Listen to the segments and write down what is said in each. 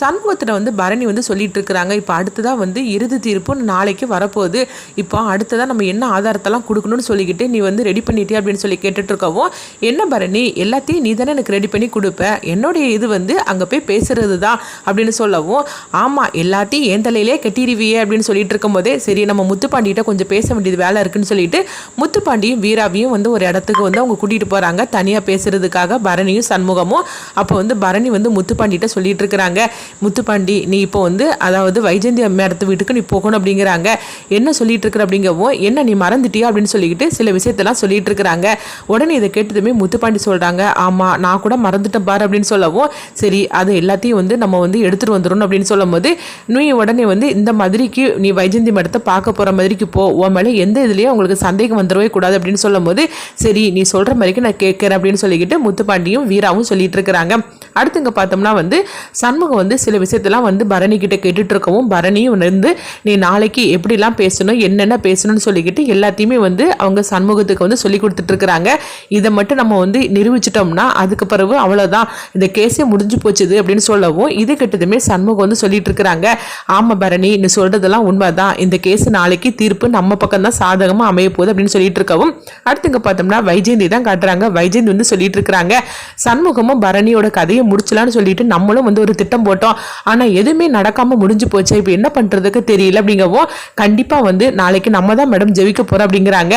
சண்முகத்தில் வந்து பரணி வந்து சொல்லிட்டு இருக்கிறாங்க இப்போ அடுத்ததாக வந்து இறுதி தீர்ப்பு நாளைக்கு வரப்போகுது. இப்போ அடுத்ததாக நம்ம என்ன ஆதாரத்தெல்லாம் கொடுக்கணும்னு சொல்லிக்கிட்டு நீ வந்து ரெடி பண்ணிட்டே அப்படின்னு சொல்லி கேட்டுட்டு இருக்கவும் என்ன பரணி? எல்லாத்தையும் நீ தானே எனக்கு ரெடி பண்ணி கொடுப்ப? என்னுடைய இது வந்து அங்கே போய் பேசுறது தான் அப்படின்னு சொல்லவும் ஆமாம் எல்லாத்தையும் என் தலையிலே கட்டிடுவியே அப்படின்னு சொல்லிட்டு இருக்கும்போதே சரி நம்ம முத்துப்பாண்டிகிட்ட கொஞ்சம் பேச வேண்டியது வேலை இருக்குன்னு சொல்லிட்டு முத்துப்பாண்டியும் வீராவையும் வந்து ஒரு இடத்துக்கு வந்து அவங்க கூட்டிகிட்டு போகிறாங்க தனியாக பேசுறதுக்காக பரணியும் சண்முகமும். அப்போ வந்து பரணி வந்து முத்துப்பாண்டிகிட்ட சொல்லிட்டு இருக்கிறாங்க முத்துப்பாண்டி நீ இப்போ வந்து அதாவது வைஜந்தி மேடத்து வீட்டுக்கு நீ போகணும் அப்படிங்கிறாங்க. என்ன சொல்லிட்டு இருக்கிற அப்படிங்கவும் என்ன நீ மறந்துட்டியா அப்படின்னு சொல்லிக்கிட்டு சில விஷயத்தெல்லாம் சொல்லிட்டு இருக்கிறாங்க உடனே இதை கேட்டதுமே முத்துப்பாண்டி சொல்கிறாங்க ஆமாம் நான் கூட மறந்துட்டேன் பாரு அப்படின்னு சொல்லவும் சரி அது எல்லாத்தையும் வந்து நம்ம வந்து எடுத்துகிட்டு வந்துடணும் அப்படின்னு சொல்லும்போது நீ உடனே வந்து இந்த மாதிரிக்கு நீ வைஜந்தி மேடத்தை பார்க்க போகிற மாதிரிக்கு போ. உன் மேலே எந்த இதுலேயும் உங்களுக்கு சந்தேகம் வந்துடவே கூடாது அப்படின்னு சொல்லும்போது சரி நீ சொல்கிற மாதிரிக்கு நான் கேட்குறேன் அப்படின்னு சொல்லிக்கிட்டு முத்துப்பாண்டியும் வீராவும் சொல்லிட்டு இருக்கிறாங்க அடுத்து இங்கே பார்த்தோம்னா வந்து சண்முகம் வந்து சில விஷயத்தெல்லாம் வந்து பரணி கிட்ட கேட்டுட்டு இருக்கவும் பரணியும் வந்து நீ நாளைக்கு எப்படிலாம் பேசணும் என்னென்ன பேசணும்னு சொல்லிக்கிட்டு எல்லாத்தையுமே வந்து அவங்க சண்முகத்துக்கு வந்து சொல்லி கொடுத்துட்டு இருக்கிறாங்க இதை மட்டும் நம்ம வந்து நிரூபிச்சிட்டோம்னா அதுக்கு பிறகு அவ்வளோதான் இந்த கேஸே முடிஞ்சு போச்சுது அப்படின்னு சொல்லவும் இது கிட்டதுமே சண்முகம் வந்து சொல்லிட்டு இருக்கிறாங்க ஆமாம் பரணி நீ சொல்றதெல்லாம் உண்மைதான். இந்த கேஸ் நாளைக்கு தீர்ப்பு நம்ம பக்கம் தான் சாதகமாக அமைய போகுது அப்படின்னு சொல்லிட்டு இருக்கவும் அடுத்துங்க பார்த்தோம்னா வைஜெயந்தி தான் காட்டுறாங்க. வைஜெயந்தி வந்து சொல்லிட்டு இருக்கிறாங்க சண்முகமும் பரணியோட கதையை முடிச்சலான்னு சொல்லிட்டு நம்மளும் வந்து ஒரு திட்டம் போட்டு போட்டோம் ஆனால் எதுவுமே நடக்காமல் முடிஞ்சு போச்சு இப்போ என்ன பண்ணுறதுக்கு தெரியல அப்படிங்கவும் கண்டிப்பாக வந்து நாளைக்கு நம்ம தான் மேடம் ஜெயிக்க போகிறோம் அப்படிங்கிறாங்க.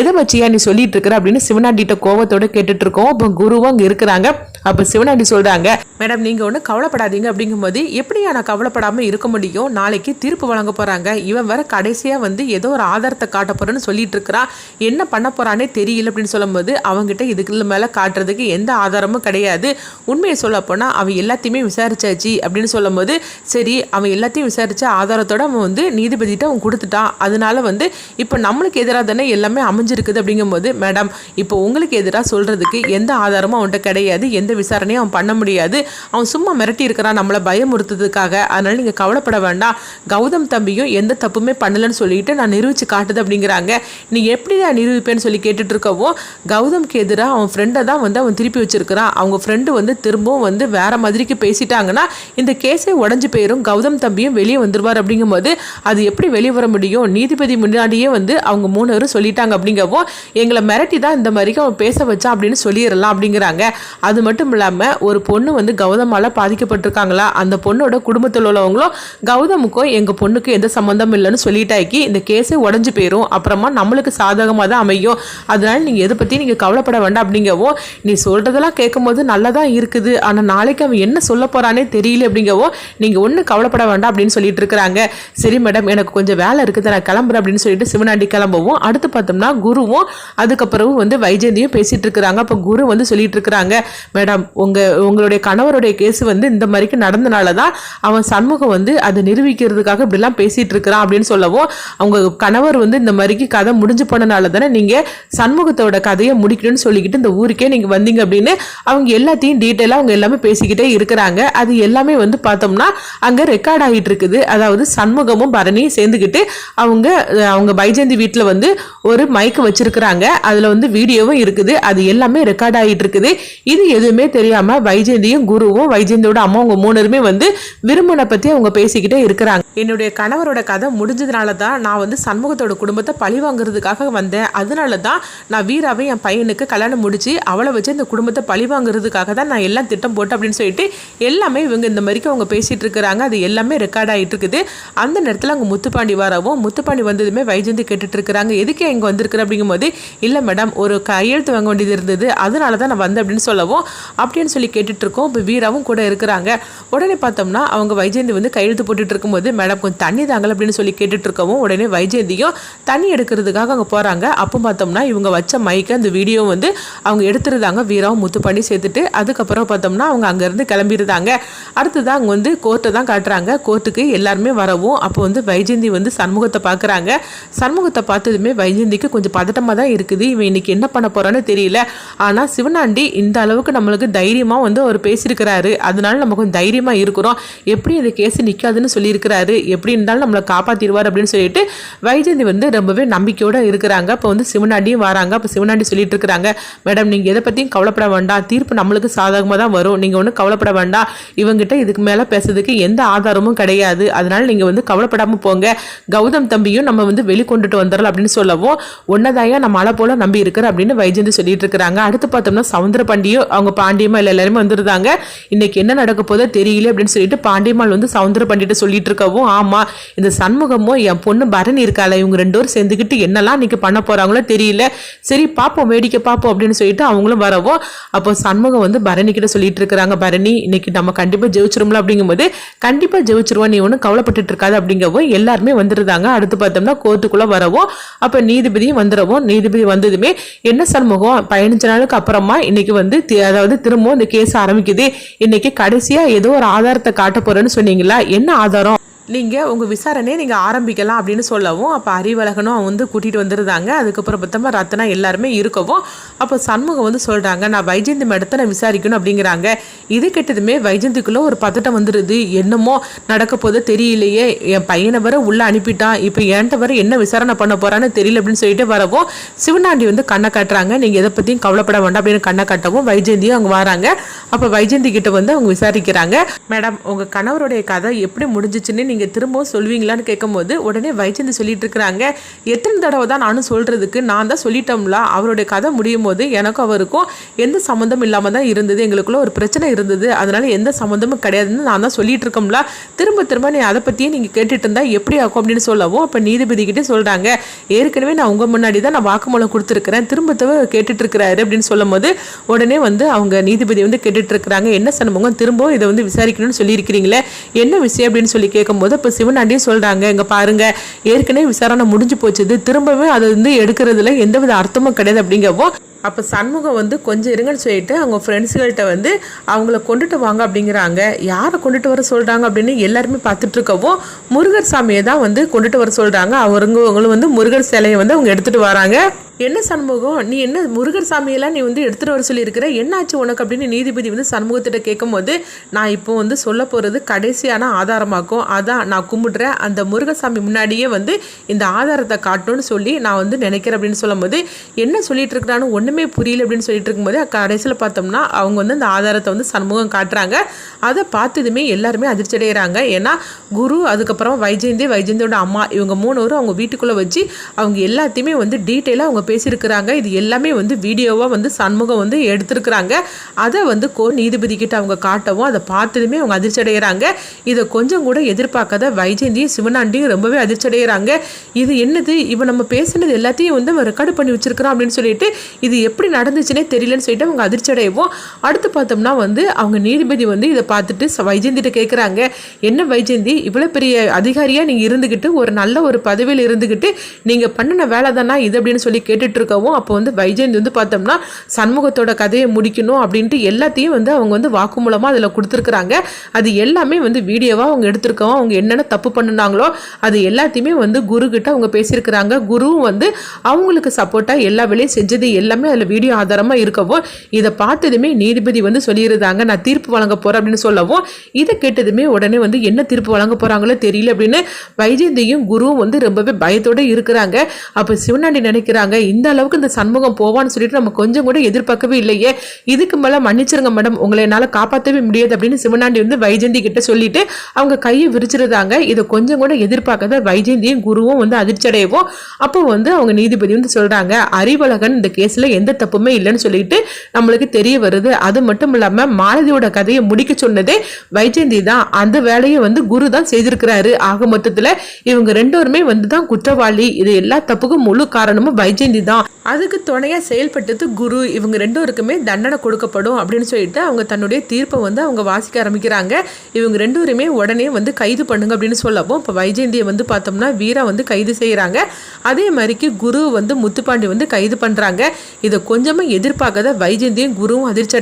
எதை வச்சியா நீ சொல்லிட்டு இருக்கிற அப்படின்னு சிவனாண்டிகிட்ட கோவத்தோடு கேட்டுட்டு இருக்கோம் அப்போ குருவும் அங்கே இருக்கிறாங்க. அப்போ சிவனாண்டி சொல்கிறாங்க மேடம் நீங்கள் ஒன்றும் கவலைப்படாதீங்க. அப்படிங்கும்போது எப்படியா நான் கவலைப்படாமல் இருக்க முடியும்? நாளைக்கு தீர்ப்பு வழங்க போகிறாங்க இவன் வேற கடைசியாக வந்து ஏதோ ஒரு ஆதாரத்தை காட்ட போகிறேன்னு சொல்லிட்டு இருக்கிறான் என்ன பண்ண போகிறானே தெரியல அப்படின்னு சொல்லும்போது அவங்ககிட்ட இதுக்கு மேலே காட்டுறதுக்கு எந்த ஆதாரமும் கிடையாது. உண்மையை சொல்ல போனால் அவன் எல்லாத்தையுமே விசாரிச்சாச்சு அப்படின்னு சொல்லும்போது சரி அவன் எல்லாத்தையும் விசாரித்த ஆதாரத்தோட அவன் வந்து நீதிபதிகிட்ட அவன் கொடுத்துட்டான். அதனால வந்து இப்போ நம்மளுக்கு எதிராக தானே எல்லாமே அமைஞ்சிருக்குது அப்படிங்கும்போது மேடம் இப்போ உங்களுக்கு எதிராக சொல்கிறதுக்கு எந்த ஆதாரமும் அவன்கிட்ட கிடையாது. எந்த விசாரணையும் அவன் பண்ண முடியாது. அவன் சும்மா மிரட்டி இருக்கிறான். நம்மளை பயமுறுத்துறதுக்காக. அதனால் நீங்கள் கவலைப்பட வேண்டாம். கௌதம் தம்பியும் எந்த தப்புமே பண்ணலன்னு சொல்லிட்டு நான் நிரூபித்து காட்டுது அப்படிங்கிறாங்க. நீ எப்படி நான் நிரூபிப்பேன்னு சொல்லி கேட்டுட்டு இருக்கவும் கௌதம்க்கு எதிராக அவன் ஃப்ரெண்டை தான் வந்து அவன் திருப்பி வச்சிருக்கிறான். அவங்க ஃப்ரெண்டு வந்து திரும்பவும் வந்து வேற மாதிரிக்கு பேசிட்டாங்கன்னா இந்த கேஸே உடஞ்சி போயிடும் கௌதம் தம்பியும் வெளியே வந்துருவார் அப்படிங்கும்போது அது எப்படி வெளியே வர முடியும்? நீதிபதி முன்னாடியே வந்து அவங்க மூணு பேரும் சொல்லிட்டாங்க அப்படிங்கவும் எங்களை மிரட்டி தான் இந்த மாதிரிக்கு அவன் பேச வச்சான் அப்படின்னு சொல்லிடலாம் அப்படிங்கிறாங்க. அது மட்டும் இல்லாமல் ஒரு பொண்ணு வந்து கௌதமால் பாதிக்கப்பட்டிருக்காங்களா? அந்த பொண்ணோட குடும்பத்தில் உள்ளவங்களும் கௌதமுக்கும் எங்கள் பொண்ணுக்கும் எந்த சம்மந்தம் இல்லைன்னு சொல்லிட்டாக்கி இந்த கேஸே உடஞ்சி போயிடும் அப்புறமா நம்மளுக்கு சாதகமாக தான் அமையும். அதனால நீங்கள் எதை பற்றி நீங்கள் கவலைப்பட வேண்டாம் அப்படிங்கவும் நீ சொல்கிறதெல்லாம் கேட்கும்போது நல்லா தான் இருக்குது. ஆனால் நாளைக்கு அவன் என்ன சொல்ல போகிறானே தெரியல அப்படிங்கவோ நீங்கள் ஒன்றும் கவலைப்பட வேண்டாம் அப்படின்னு சொல்லிட்டு இருக்கிறாங்க. சரி மேடம் எனக்கு கொஞ்சம் வேலை இருக்குது நான் கிளம்புறேன் அப்படின்னு சொல்லிட்டு சிவனாண்டி கிளம்பவும் அடுத்து பார்த்தோம்னா குருவும் அதுக்கப்புறமும் வந்து வைஜெயந்தியும் பேசிட்டு இருக்கிறாங்க. அப்போ குரு வந்து சொல்லிட்டு இருக்கிறாங்க மேடம் உங்கள் உங்களுடைய கணவருடைய கேஸ் வந்து இந்த மாதிரிக்கு நடந்தனால தான் அவன் சண்முகம் வந்து அதை நிரூபிக்கிறதுக்காக இப்படிலாம் பேசிட்டு இருக்கிறான் அப்படின்னு சொல்லவும் அவங்க கணவர் வந்து இந்த மாதிரிக்கு கதை முடிஞ்சு போனனால தானே நீங்கள் சண்முகத்தோட கதையை முடிக்கணும்னு சொல்லிக்கிட்டு இந்த ஊருக்கே நீங்கள் வந்தீங்க அப்படின்னு அவங்க எல்லாத்தையும் டீட்டெயிலாக அவங்க எல்லாமே பேசிக்கிட்டே இருக்கிறாங்க. அது எல்லாமே வந்து பார்த்தோம்னா அங்கே ரெக்கார்ட் ஆகிட்டு இருக்குது அதாவது சண்முகமும் பரணியும் சேர்ந்துக்கிட்டு அவங்க அவங்க பைஜந்தி வீட்டில் வந்து ஒரு மைக் வச்சிருக்கிறாங்க. அதில் வந்து வீடியோவும் இருக்குது. அது எல்லாமே ரெக்கார்ட் ஆகிட்டு இருக்குது இது எதுவுமே தெரியாமல் வைஜெயந்தியும் குருவும் வைஜெயந்தியோட அம்மா அவங்க மூணருமே வந்து விரும்பின பற்றி அவங்க பேசிக்கிட்டே இருக்கிறாங்க. என்னுடைய கணவரோட கதை முடிஞ்சதுனால தான் நான் வந்து சண்முகத்தோட குடும்பத்தை பழி வாங்குறதுக்காக வந்தேன். அதனால தான் நான் வீராவை என் பையனுக்கு கல்யாணம் முடிச்சு அவளை வச்சு இந்த குடும்பத்தை பழி வாங்குறதுக்காக தான் நான் எல்லாம் திட்டம் போட்டேன் அப்படின்னு சொல்லிட்டு எல்லாமே இவங்க இந்த மாதிரிக்கு அவங்க பேசிகிட்டு இருக்கிறாங்க. அது எல்லாமே ரெக்கார்ட் ஆகிட்டு இருக்குது. அந்த நேரத்தில் அங்கே முத்துப்பாண்டி வரவும் முத்துப்பாண்டி வந்ததுமே வைஜந்தி கேட்டுட்டு இருக்கிறாங்க. எதுக்கு இங்கே வந்திருக்கிற அப்படிங்கும்போது இல்லை மேடம் ஒரு கையெழுத்து வாங்க வேண்டியது இருந்தது. அதனால தான் நான் வந்தேன் அப்படின்னு சொல்லவும் அப்படின்னு சொல்லி கேட்டுட்டு இருக்கோம். இப்போ வீராவும் கூட இருக்கிறாங்க. உடனே பார்த்தோம்னா அவங்க வைஜெயந்தி வந்து கையெழுத்து போட்டுட்டு இருக்கும்போது மேடம் கொஞ்சம் தண்ணி தாங்கல அப்படின்னு சொல்லி கேட்டுட்டு இருக்கவும் உடனே வைஜெயந்தியும் தண்ணி எடுக்கிறதுக்காக அங்கே போகிறாங்க அப்போ பார்த்தோம்னா இவங்க வச்ச மைக்கு அந்த வீடியோ வந்து அவங்க எடுத்துருந்தாங்க. வீராவும் முத்துப்பாண்டி சேர்த்துட்டு அதுக்கப்புறம் பார்த்தோம்னா அவங்க அங்கேருந்து கிளம்பிருந்தாங்க அடுத்து அடுத்ததான் அங்கே வந்து கோர்ட்டை தான் காட்டுறாங்க. கோர்ட்டுக்கு எல்லாருமே வரவும் அப்போ வந்து வைஜெயந்தி வந்து சண்முகத்தை பார்க்குறாங்க. சண்முகத்தை பார்த்ததுமே வைஜெயந்திக்கு கொஞ்சம் பதட்டமாக தான் இருக்குது. இவன் இன்னைக்கு என்ன பண்ண போகிறான்னு தெரியல. ஆனால் சிவனாண்டி இந்த அளவுக்கு நம்மளுக்கு தைரியமாக வந்து அவர் பேசியிருக்கிறாரு. அதனால நம்ம கொஞ்சம் தைரியமாக இருக்கிறோம். எப்படி இந்த கேஸ் நிற்காதுன்னு சொல்லியிருக்கிறாரு. எப்படி இருந்தாலும் நம்மளை காப்பாற்றிடுவார் அப்படின்னு சொல்லிட்டு வைஜெயந்தி வந்து ரொம்பவே நம்பிக்கையோடு இருக்கிறாங்க. அப்போ வந்து சிவனாண்டியும் வராங்க. அப்போ சிவனாண்டி சொல்லிட்டு இருக்கிறாங்க மேடம் நீங்கள் எதை பற்றியும் கவலைப்பட வேண்டாம். தீர்ப்பு நம்மளுக்கு சாதகமாக தான் வரும். நீங்கள் ஒன்றும் கவலைப்பட வேண்டாம். இவங்கிட்ட இதுக்கு மேலே பேசுறதுக்கு எந்த ஆதாரமும் கிடையாது. அதனால நீங்கள் வந்து கவலைப்படாமல் போங்க. கௌதம் தம்பியும் நம்ம வந்து வெளிக்கொண்டுட்டு வந்துடலாம் அப்படின்னு சொல்லவும் ஒன்னதாயா நம்ம மழை போல நம்பி இருக்கிற அப்படின்னு வைஜந்தி சொல்லிட்டு இருக்கிறாங்க. அடுத்து பார்த்தோம்னா சவுந்தர பாண்டியும் அவங்க பாண்டியம்மா இல்லை எல்லாருமே வந்துருந்தாங்க. இன்னைக்கு என்ன நடக்க போதோ தெரியல அப்படின்னு சொல்லிட்டு பாண்டியம்மாள் வந்து சவுந்தர பாண்டியிட்ட சொல்லிட்டு இருக்கவும் ஆமா இந்த சண்முகமும் என் பொண்ணு பரணி இருக்காள இவங்க ரெண்டு பேரும் சேர்ந்துக்கிட்டு என்னெல்லாம் இன்னைக்கு பண்ண போறாங்களோ தெரியல. சரி பார்ப்போம் வேடிக்கை பார்ப்போம் அப்படின்னு சொல்லிட்டு அவங்களும் வரவும் அப்போ சண்முகம் வந்து பரணி கிட்ட சொல்லிட்டு இருக்கிறாங்க பரணி இன்னைக்கு நம்ம கண்டிப்பா ஜெயிச்சிரும்ல அப்படிங்கும்போது கண்டிப்பாக ஜெயிச்சிருவோம் நீ ஒன்றும் கவலைப்பட்டுட்டு இருக்காது அப்படிங்கவும் எல்லாருமே வந்துருந்தாங்க. அடுத்து பார்த்தோம்னா கோர்த்துக்குள்ளே வரவும் அப்போ நீதிபதியும் வந்துடவும் நீதிபதி வந்ததுமே என்ன சண்முகம் பதினஞ்சு நாளுக்கு அப்புறமா இன்னைக்கு வந்து அதாவது திரும்பவும் இந்த கேஸ் ஆரம்பிக்குது. இன்னைக்கு கடைசியாக ஏதோ ஒரு ஆதாரத்தை காட்ட போறேன்னு சொன்னீங்களா? என்ன ஆதாரம்? நீங்கள் உங்கள் விசாரணையை நீங்கள் ஆரம்பிக்கலாம் அப்படின்னு சொல்லவும் அப்போ அறிவழகனும் அவன் வந்து கூட்டிகிட்டு வந்துருந்தாங்க. அதுக்கப்புறம் பார்த்தோமா ரத்னா எல்லாருமே இருக்கவும் அப்போ சண்முகம் வந்து சொல்கிறாங்க நான் வைஜந்தி மேடத்தை நான் விசாரிக்கணும் அப்படிங்கிறாங்க. இது கெட்டதுமே வைஜந்திக்குள்ளே ஒரு பதட்டம் வந்துடுது என்னமோ நடக்க போதோ தெரியலையே. என் பையனை வர உள்ளே அனுப்பிட்டான். இப்போ என்கிட்ட வர என்ன விசாரணை பண்ண போகிறான்னு தெரியல அப்படின்னு சொல்லிட்டு வரவும் சிவனாண்டி வந்து கண்ணை காட்டுறாங்க. நீங்கள் எதை பற்றியும் கவலைப்பட வேண்டாம் அப்படின்னு கண்ணை காட்டவும் வைஜெயந்தியும் அவங்க வராங்க. அப்போ வைஜெயந்தி கிட்ட வந்து அவங்க விசாரிக்கிறாங்க. மேடம் உங்கள் கணவருடைய கதை எப்படி முடிஞ்சிச்சுன்னு நீங்கள் நீங்கள் திரும்பவும் சொல்வீங்களான்னு கேட்கும்போது உடனே வைஜெயந்தி சொல்லிட்டு இருக்கிறாங்க எத்தனை தடவை தான் நானும் சொல்கிறதுக்கு நான் தான் சொல்லிட்டோம்ல அவருடைய கதை முடியும் போது எனக்கும் அவருக்கும் எந்த சம்மந்தம் இல்லாமல் தான் இருந்தது. எங்களுக்குள்ள ஒரு பிரச்சனை இருந்தது. அதனால எந்த சம்மந்தமும் கிடையாதுன்னு நான் தான் சொல்லிட்டு இருக்கோம்ல திரும்ப திரும்ப நீ அதை பற்றியே நீங்கள் கேட்டுட்டு இருந்தால் எப்படி ஆகும் அப்படின்னு சொல்லவும் அப்போ நீதிபதிக்கிட்டே சொல்கிறாங்க ஏற்கனவே நான் உங்கள் முன்னாடி தான் நான் வாக்குமூலம் கொடுத்துருக்குறேன். திரும்ப திரும்ப கேட்டுட்டு இருக்கிறாரு அப்படின்னு சொல்லும் போது உடனே வந்து அவங்க நீதிபதி வந்து கேட்டுட்டு இருக்கிறாங்க என்ன சண்முகம் திரும்பவும் இதை வந்து விசாரிக்கணும்னு சொல்லியிருக்கிறீங்களே என்ன விஷயம் அப்படின்னு சொல்லி கேட்கும்போது இப்போ சிவனாண்டியும் சொல்கிறாங்க இங்கே பாருங்க ஏற்கனவே விசாரணை முடிஞ்சு போச்சுது திரும்பவே அதை வந்து எடுக்கிறதுல எந்தவித அர்த்தமும் கிடையாது அப்படிங்கவும் அப்போ சண்முகம் வந்து கொஞ்சம் இருங்கன்னு சொல்லிட்டு அவங்க ஃப்ரெண்ட்ஸுகள்கிட்ட வந்து அவங்கள கொண்டுட்டு வாங்க அப்படிங்கிறாங்க. யாரை கொண்டுட்டு வர சொல்கிறாங்க அப்படின்னு எல்லாருமே பார்த்துட்டு இருக்கவும் முருகர் சாமியை தான் வந்து கொண்டுட்டு வர சொல்கிறாங்க அவங்கவங்களும் வந்து முருகர் சிலையை வந்து அவங்க எடுத்துகிட்டு வராங்க. என்ன சண்முகம்? நீ என்ன முருகர் சாமியெல்லாம் நீ வந்து எடுத்துகிட்டு வர சொல்லியிருக்கிற? என்னாச்சு உனக்கு அப்படின்னு நீதிபதி வந்து சண்முகத்திட்ட கேட்கும்போது நான் இப்போ வந்து சொல்ல போகிறது கடைசியான ஆதாரமாக்கும். அதான் நான் கும்பிடுறேன். அந்த முருகசாமி முன்னாடியே வந்து இந்த ஆதாரத்தை காட்டணும்னு சொல்லி நான் வந்து நினைக்கிறேன் அப்படின்னு சொல்லும்போது என்ன சொல்லிட்டு இருக்கிறான்னு ஒன்றுமே புரியல அப்படின்னு சொல்லிட்டு இருக்கும்போது கடைசியில் பார்த்தோம்னா அவங்க வந்து அந்த ஆதாரத்தை வந்து சண்முகம் காட்டுறாங்க. அதை பார்த்ததுமே எல்லாருமே அதிர்ச்சி அடைகிறாங்க ஏன்னா குரு அதுக்கப்புறம் வைஜெயந்தி வைஜெயந்தியோட அம்மா இவங்க மூணுவரும் அவங்க வீட்டுக்குள்ளே வச்சு அவங்க எல்லாத்தையுமே வந்து டீட்டெயிலாக அவங்க பேசியிருக்கிறாங்க. இது எல்லாமே வந்து வீடியோவாக வந்து சண்முகம் வந்து எடுத்திருக்கிறாங்க. அதை வந்து கோ நீதிபதி கிட்ட அவங்க காட்டவும் அதை பார்த்ததுமே அவங்க அதிர்ச்சி அடைகிறாங்க இதை கொஞ்சம் கூட எதிர்பார்க்காத வைஜெயந்தியும் சிவனாண்டியும் ரொம்பவே அதிர்ச்சி அடைகிறாங்க இது என்னது? இவன் நம்ம பேசுனது எல்லாத்தையும் வந்து அவன் ரெக்கார்டு பண்ணி வச்சிருக்கிறான் அப்படின்னு சொல்லிட்டு இது எப்படி நடந்துச்சுன்னே தெரியலன்னு சொல்லிட்டு அவங்க அதிர்ச்சி அடையவும் அடுத்து பார்த்தோம்னா வந்து அவங்க நீதிபதி வந்து இதை பார்த்துட்டு ச- வைஜெயந்திட்ட கேட்குறாங்க என்ன வைஜெயந்தி இவ்வளோ பெரிய அதிகாரியாக நீங்கள் இருந்துக்கிட்டு ஒரு நல்ல ஒரு பதவியில் இருந்துக்கிட்டு நீங்கள் பண்ணின வேலை தானா இது? அப்படின்னு சொல்லி கேட்டுட்டு இருக்கவும் அப்போ வந்து வைஜெயந்தி வந்து பார்த்தோம்னா சண்முகத்தோட கதையை முடிக்கணும் அப்படின்ட்டு எல்லாத்தையும் வந்து அவங்க வந்து வாக்குமூலமாக அதில் கொடுத்துருக்குறாங்க. அது எல்லாமே வந்து வீடியோவாக அவங்க எடுத்திருக்கவும் அவங்க என்னென்ன தப்பு பண்ணுனாங்களோ அது எல்லாத்தையுமே வந்து குரு கிட்ட அவங்க பேசியிருக்கிறாங்க. குருவும் வந்து அவங்களுக்கு சப்போர்ட்டாக எல்லா வேலையும் செஞ்சது எல்லாமே அதில் வீடியோ ஆதாரமாக இருக்கவும் இதை பார்த்ததுமே நீதிபதி வந்து சொல்லியிருந்தாங்க நான் தீர்ப்பு வழங்க போகிறேன் அப்படின்னு சொல்லவும் இதை கேட்டதுமே உடனே வந்து என்ன தீர்ப்பு வழங்க போகிறாங்களோ தெரியல அப்படின்னு வைஜெயந்தியும் குருவும் வந்து ரொம்பவே பயத்தோடு இருக்கிறாங்க. அப்போ சிவனாண்டி நினைக்கிறாங்க இந்த அளவுக்கு இந்த சண்முகம் போவான்னு சொல்லிட்டு நம்ம கொஞ்சம் கூட எதிர்பார்க்கவே இல்லையே. இதுக்கு மேலே மன்னிச்சிருங்க மேடம் உங்களை என்னால் காப்பாற்றவே முடியாது அப்படின்னு சிவனாண்டி வந்து வைஜெயந்தி கிட்ட சொல்லிட்டு அவங்க கையை விரிச்சிருந்தாங்க. இதை கொஞ்சம் கூட எதிர்பார்க்காத வைஜெயந்தியும் குருவும் வந்து அதிர்ச்சி அடையவும் அப்போ வந்து அவங்க நீதிபதி வந்து சொல்கிறாங்க அறிவழகன் இந்த கேஸில் எந்த தப்புமே இல்லைன்னு சொல்லிட்டு நம்மளுக்கு தெரிய வருது. அது மட்டும் இல்லாமல் மாலதியோட கதையை முடிக்க சொன்னதே வைஜெயந்தி தான். அந்த வேலையை வந்து குரு தான் செய்திருக்கிறாரு. ஆக மொத்தத்தில் இவங்க ரெண்டோருமே வந்து தான் குற்றவாளி. இது எல்லா தப்புக்கும் முழு காரணமும் வைஜெயந்தி தான். அதுக்கு துணையாக செயல்பட்டது குரு. இவங்க ரெண்டோருக்குமே தண்டனை கொடுக்கப்படும் அப்படின்னு சொல்லிட்டு அவங்க தன்னுடைய தீர்ப்பை வந்து அவங்க வாசிக்க ஆரம்பிக்கிறாங்க. இவங்க ரெண்டோருமே உடனே வந்து கைது பண்ணுங்க அப்படின்னு சொல்லவும் இப்போ வைஜெயந்தியை வந்து பார்த்தோம்னா வீரா வந்து கைது செய்கிறாங்க அதே மாதிரிக்கு குரு வந்து முத்துப்பாண்டி வந்து கைது பண்ணுறாங்க இதை கொஞ்சமாக எதிர்பார்க்காத வைஜந்தியும் குருவும் அதிர்ச்சி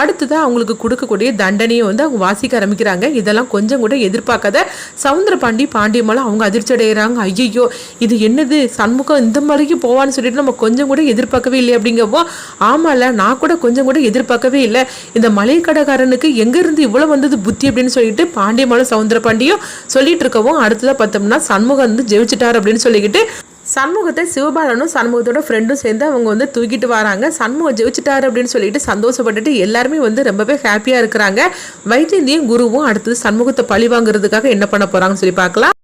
அடுத்ததாக அவங்களுக்கு கொடுக்கக்கூடிய தண்டனையை வந்து அவங்க வாசிக்க ஆரம்பிக்கிறாங்க. இதெல்லாம் கொஞ்சம் கூட எதிர்பார்க்காத சவுந்தர பாண்டி பாண்டியமெல்லாம் அவங்க அதிர்ச்சி அடைகிறாங்க ஐயோ இது என்னது? சண்முகம் இந்த மாதிரிக்கு போவான்னு சொல்லிட்டு நம்ம கொஞ்சம் கூட எதிர்பார்க்கவே இல்லை அப்படிங்கப்போ ஆமாம்ல நான் கூட கொஞ்சம் கூட எதிர்பார்க்கவே இல்லை. இந்த மளிகை கடைக்காரனுக்கு எங்கேருந்து இவ்வளோ வந்தது புத்தி அப்படின்னு சொல்லிட்டு பாண்டியமாலும் சவுந்தர பாண்டியும் சொல்லிட்டு இருக்கவும் அடுத்ததாக பார்த்தோம்னா சண்முகம் வந்து ஜெயிச்சிட்டார் அப்படின்னு சொல்லிக்கிட்டு சண்முகத்தை சிவபாலனும் சண்முகத்தோட ஃப்ரெண்டும் சேர்ந்து அவங்க வந்து தூக்கிட்டு வராங்க. சண்முகம் ஜெயிச்சிட்டாரு அப்படின்னு சொல்லிட்டு சந்தோஷப்பட்டுட்டு எல்லாருமே வந்து ரொம்பவே ஹாப்பியாக இருக்கிறாங்க. வைத்தியந்தியும் குருவும் அடுத்தது சண்முகத்தை பழி வாங்குறதுக்காக என்ன பண்ண போகிறாங்கன்னு சொல்லி பார்க்கலாம்.